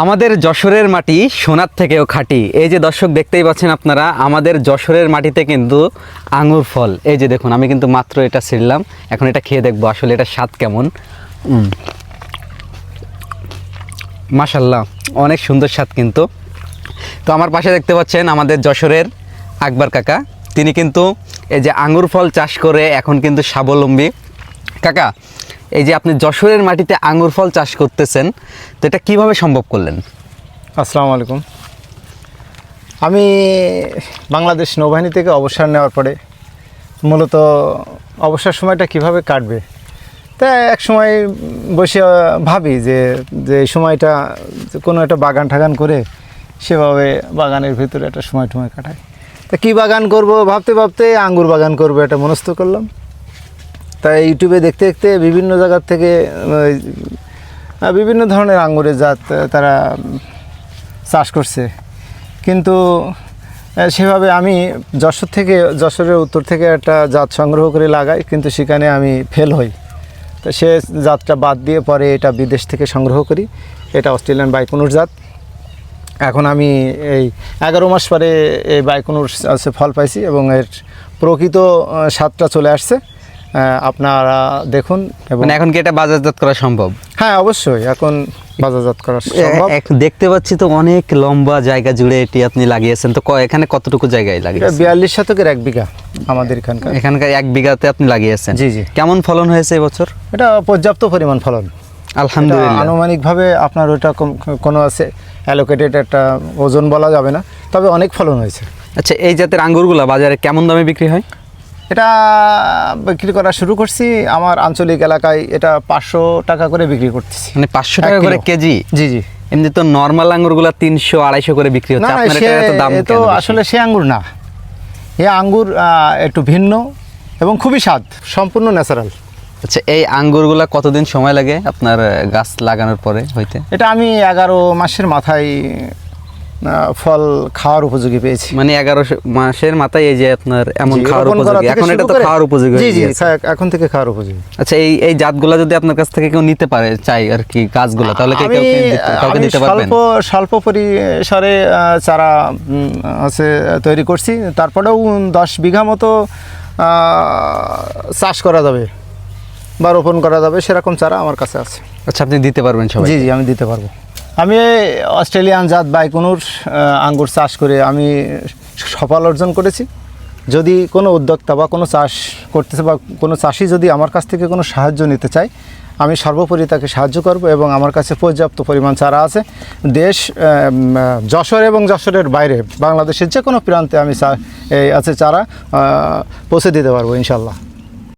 আমাদের যশোরের মাটি সোনার থেকেও খাঁটি। এই যে দর্শক দেখতেই পাচ্ছেন আপনারা, আমাদের যশোরের মাটিতে কিন্তু আঙুর ফল। এই যে দেখুন, আমি কিন্তু মাত্র এটা ছিঁড়লাম। এখন এটা খেয়ে দেখব আসলে এটা স্বাদ কেমন। মাশাল্লাহ, অনেক সুন্দর স্বাদ কিন্তু। তো আমার পাশে দেখতে পাচ্ছেন আমাদের যশোরের আকবর কাকা। তিনি কিন্তু এই যে আঙ্গুর ফল চাষ করে এখন কিন্তু স্বাবলম্বী। কাকা এই যে আপনি যশোরের মাটিতে আঙ্গুর ফল চাষ করতেছেন, তো এটা কীভাবে সম্ভব করলেন? আসসালামু আলাইকুম। আমি বাংলাদেশ নৌবাহিনী থেকে অবসর নেওয়ার পরে মূলত অবসর সময়টা কীভাবে কাটবে, তা এক সময় বসে ভাবি যে যে সময়টা কোনো একটা বাগান ঠাগান করে সেভাবে বাগানের ভিতরে একটা সময় টময় কাটাই। তা কী বাগান করব ভাবতে ভাবতে আঙ্গুর বাগান করব এটা মনস্থ করলাম। তাই ইউটিউবে দেখতে দেখতে বিভিন্ন জায়গার থেকে বিভিন্ন ধরনের আঙ্গুরের জাত তারা চাষ করছে। কিন্তু সেভাবে আমি যশোর থেকে, যশোরের উত্তর থেকে একটা জাত সংগ্রহ করে লাগাই, কিন্তু সেখানে আমি ফেল হই। তো সে জাতটা বাদ দিয়ে পরে এটা বিদেশ থেকে সংগ্রহ করি। এটা অস্ট্রেলিয়ান বাইকুনুর জাত। এখন আমি এই এগারো মাস পরে এই বাইকুনুর ফল পাইছি এবং এর প্রকৃত স্বাদটা চলে আসছে। আপনারা দেখুন এবং মানে এখন কি এটা বাজারজাত করা সম্ভব? হ্যাঁ অবশ্যই এখন বাজারজাত করা সম্ভব। দেখতে পাচ্ছি তো অনেক লম্বা জায়গা জুড়ে এটি আপনি লাগিয়েছেন। তো এখানে কতটুকু জায়গায় লাগিয়েছেন? বিয়াল্লিশ শতকের এক বিঘা আমাদের এখানকার। এখানকার এক বিঘাতে আপনি লাগিয়েছেন। জি, জি। কেমন ফলন হয়েছে এবছর? এটা পর্যাপ্ত পরিমাণ ফলন। আলহামদুলিল্লাহ। আনুমানিকভাবে আপনার ওটা কোনো আছে অ্যালোকেটেড একটা ওজন বলা যাবে না তবে অনেক ফলন হয়েছে। আচ্ছা এই জাতের আঙ্গুরগুলো বাজারে কেমন দামে বিক্রি হয়? এটা বিক্রি করা শুরু করছি। আমার আঞ্চলিক এলাকায় এটা পাঁচশো টাকা করে বিক্রি করতেছি। মানে পাঁচশো টাকা করে কেজি? জি জি। এমনি তো নর্মাল আঙ্গুরগুলো তিনশো আড়াইশো করে বিক্রি হচ্ছে। আপনার এটা এত দাম তো আসলে সে আঙ্গুর না। এ আঙ্গুর আহ, একটু ভিন্ন এবং খুবই স্বাদ সম্পূর্ণ ন্যাচারাল আচ্ছা এই আঙ্গুরগুলা কতদিন সময় লাগে আপনার গাছ লাগানোর পরে হইতে? এটা আমি এগারো মাসের মাথায় ফল খাওয়ার উপযোগী পেয়েছি। মানে এগারো মাসের মাথায় এই যে আপনার এমন খাওয়ার উপযোগী। এখন এটা তো খাওয়ার উপযোগী জি জি এখন থেকে খাওয়ার উপযোগী। আচ্ছা এই এই জাতগুলা যদি আপনার কাছ থেকে কেউ নিতে পারে চাই আর কি গাছগুলো তাহলে কি কাউকে দিতে পারবেন? স্বল্প স্বল্প পরিসরে চারা আছে তৈরি করছি। তারপরেও দশ বিঘা মতো আহ, চাষ করা যাবে বা রোপণ করা যাবে সেরকম চারা আমার কাছে আছে। আচ্ছা আপনি দিতে পারবেন সবাই জি জি আমি দিতে পারব। আমি অস্ট্রেলিয়ান জাত বাইকুনুর আঙ্গুর চাষ করে আমি সফল অর্জন করেছি। যদি কোনো উদ্যোক্তা বা কোনো চাষ করতেছে বা কোনো চাষি যদি আমার কাছ থেকে কোনো সাহায্য নিতে চায়, আমি সর্বোপরি তাকে সাহায্য করব এবং আমার কাছে পর্যাপ্ত পরিমাণ চারা আছে। দেশ যশোর এবং যশোরের বাইরে বাংলাদেশের যে কোনো প্রান্তে আমি আছে চারা পৌঁছে দিতে পারব ইনশাল্লাহ।